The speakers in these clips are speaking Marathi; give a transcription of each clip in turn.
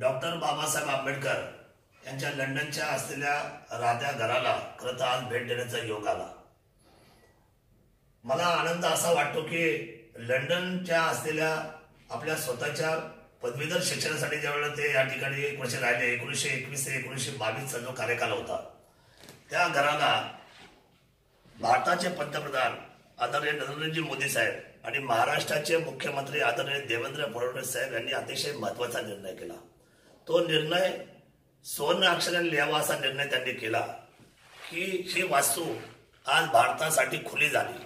डॉक्टर बाबासाहेब आंबेडकर यांच्या लंडनच्या असलेल्या राध्या घराला खरं तर आज भेट देण्याचा योग आला. मला आनंद असा वाटतो की लंडनच्या असलेल्या आपल्या स्वतःच्या पदवीधर शिक्षणासाठी ज्यावेळेला ते या ठिकाणी एक वर्ष राहिले एकोणीसशे एकवीस ते एकोणीसशे बावीसचा जो कार्यकाल होता त्या घराला भारताचे पंतप्रधान आदरणीय नरेंद्रजी मोदी साहेब आणि महाराष्ट्राचे मुख्यमंत्री आदरणीय देवेंद्र फडणवीस साहेब यांनी अतिशय महत्त्वाचा निर्णय केला. तो निर्णय सुवर्ण अक्षराने लिहावा असा निर्णय त्यांनी केला की ही वास्तू आज भारतासाठी खुली झाली.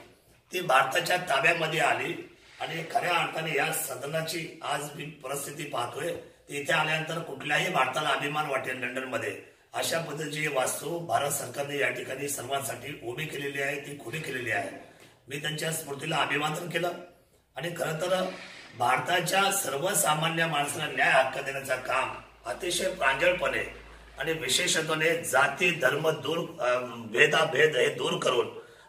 ती भारताच्या ताब्यामध्ये आली आणि खऱ्या अर्थाने या सदनाची आज मी परिस्थिती पाहतोय. ती इथे आल्यानंतर कुठल्याही भारताला अभिमान वाटेल लंडनमध्ये. अशा पद्धतीची वास्तू भारत सरकारने या ठिकाणी सर्वांसाठी उभी केलेली आहे ती खुली केलेली आहे. मी त्यांच्या स्मृतीला अभिवादन केलं आणि खरं तर भारताच्या सर्वसामान्य माणसाला न्याय हक्क देण्याचं काम अतिशय प्रांजळपणे आणि विशेषत्वाने जाती धर्म दूर भेदाभेद हे दूर करून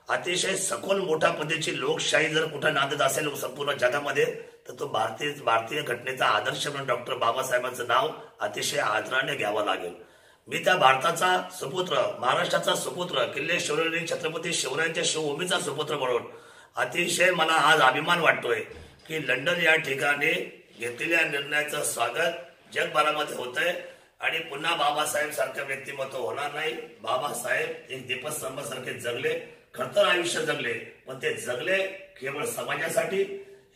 अतिशय सखोल मोठ्या पद्धतीची लोकशाही जर कुठं नांदत असेल संपूर्ण जगामध्ये तर तो भारतीय भारतीय घटनेचा आदर्श म्हणून डॉक्टर बाबासाहेबांचं नाव अतिशय आदराने घ्यावं लागेल. मी त्या भारताचा सुपुत्र महाराष्ट्राचा सुपुत्र किल्ले शिवरायांनी छत्रपती शिवरायांच्या शिवभूमीचा सुपुत्र म्हणून अतिशय मला आज अभिमान वाटतोय की लंडन या ठिकाणी घेतलेल्या निर्णयाचं स्वागत जगभरामध्ये होतंय. आणि पुन्हा बाबासाहेब सारखं व्यक्तिमत्व होणार नाही. बाबासाहेब एक दीपस्तंभ सारखे जगले खरतर आयुष्य जगले पण ते जगले केवळ समाजासाठी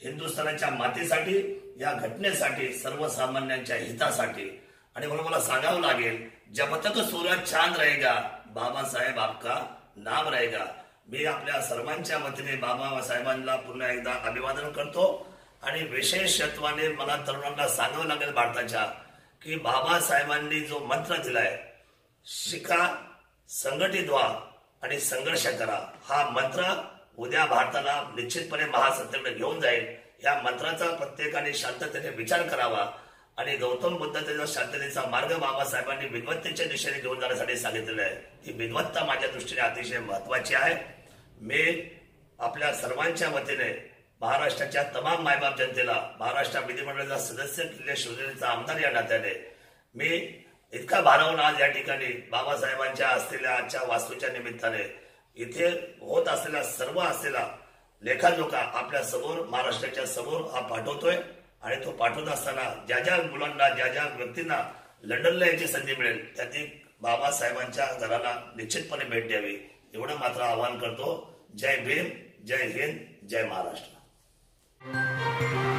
हिंदुस्थानाच्या मातेसाठी या घटनेसाठी सर्वसामान्यांच्या हितासाठी. आणि म्हणून मला सांगावं लागेल जब तक सूरज छान रहेगा बाबासाहेब आपका नाम रहेगा. मी आपल्या सर्वांच्या वतीने बाबासाहेबांना पुन्हा एकदा अभिवादन करतो. आणि विशेषत्वाने मला तरुणांना सांगावं लागेल भारताच्या की बाबासाहेबांनी जो मंत्र दिलाय शिका संघटित व्हा आणि संघर्ष करा. हा मंत्र उद्या भारताला निश्चितपणे महासत्तेकडे घेऊन जाईल. या मंत्राचा प्रत्येकाने शांततेने विचार करावा आणि गौतम बुद्धाचा शांततेचा मार्ग बाबासाहेबांनी विद्वत्तेच्या दिशेने घेऊन जाण्यासाठी सांगितलेला आहे. ती विद्वत्ता माझ्या दृष्टीने अतिशय महत्वाची आहे. मी आपल्या सर्वांच्या वतीने महाराष्ट्राच्या तमाम मायबाप जनतेला महाराष्ट्र विधिमंडळाचा सदस्य किल्ले शिवसेनेचा आमदार या नात्याने. मी इतका भारावून आज या ठिकाणी बाबासाहेबांच्या असलेल्या आजच्या वास्तूच्या निमित्ताने इथे होत असलेला सर्व असलेला लेखाजोखा आपल्यासमोर महाराष्ट्राच्या समोर हा पाठवतोय. आणि तो पाठवत असताना ज्या ज्या मुलांना ज्या ज्या व्यक्तींना लंडनला याची संधी मिळेल त्यातील बाबासाहेबांच्या घराला निश्चितपणे भेट द्यावी. एवढं मात्र आवाहन करतो. जय भीम जय हिंद जय महाराष्ट्र. Thank you.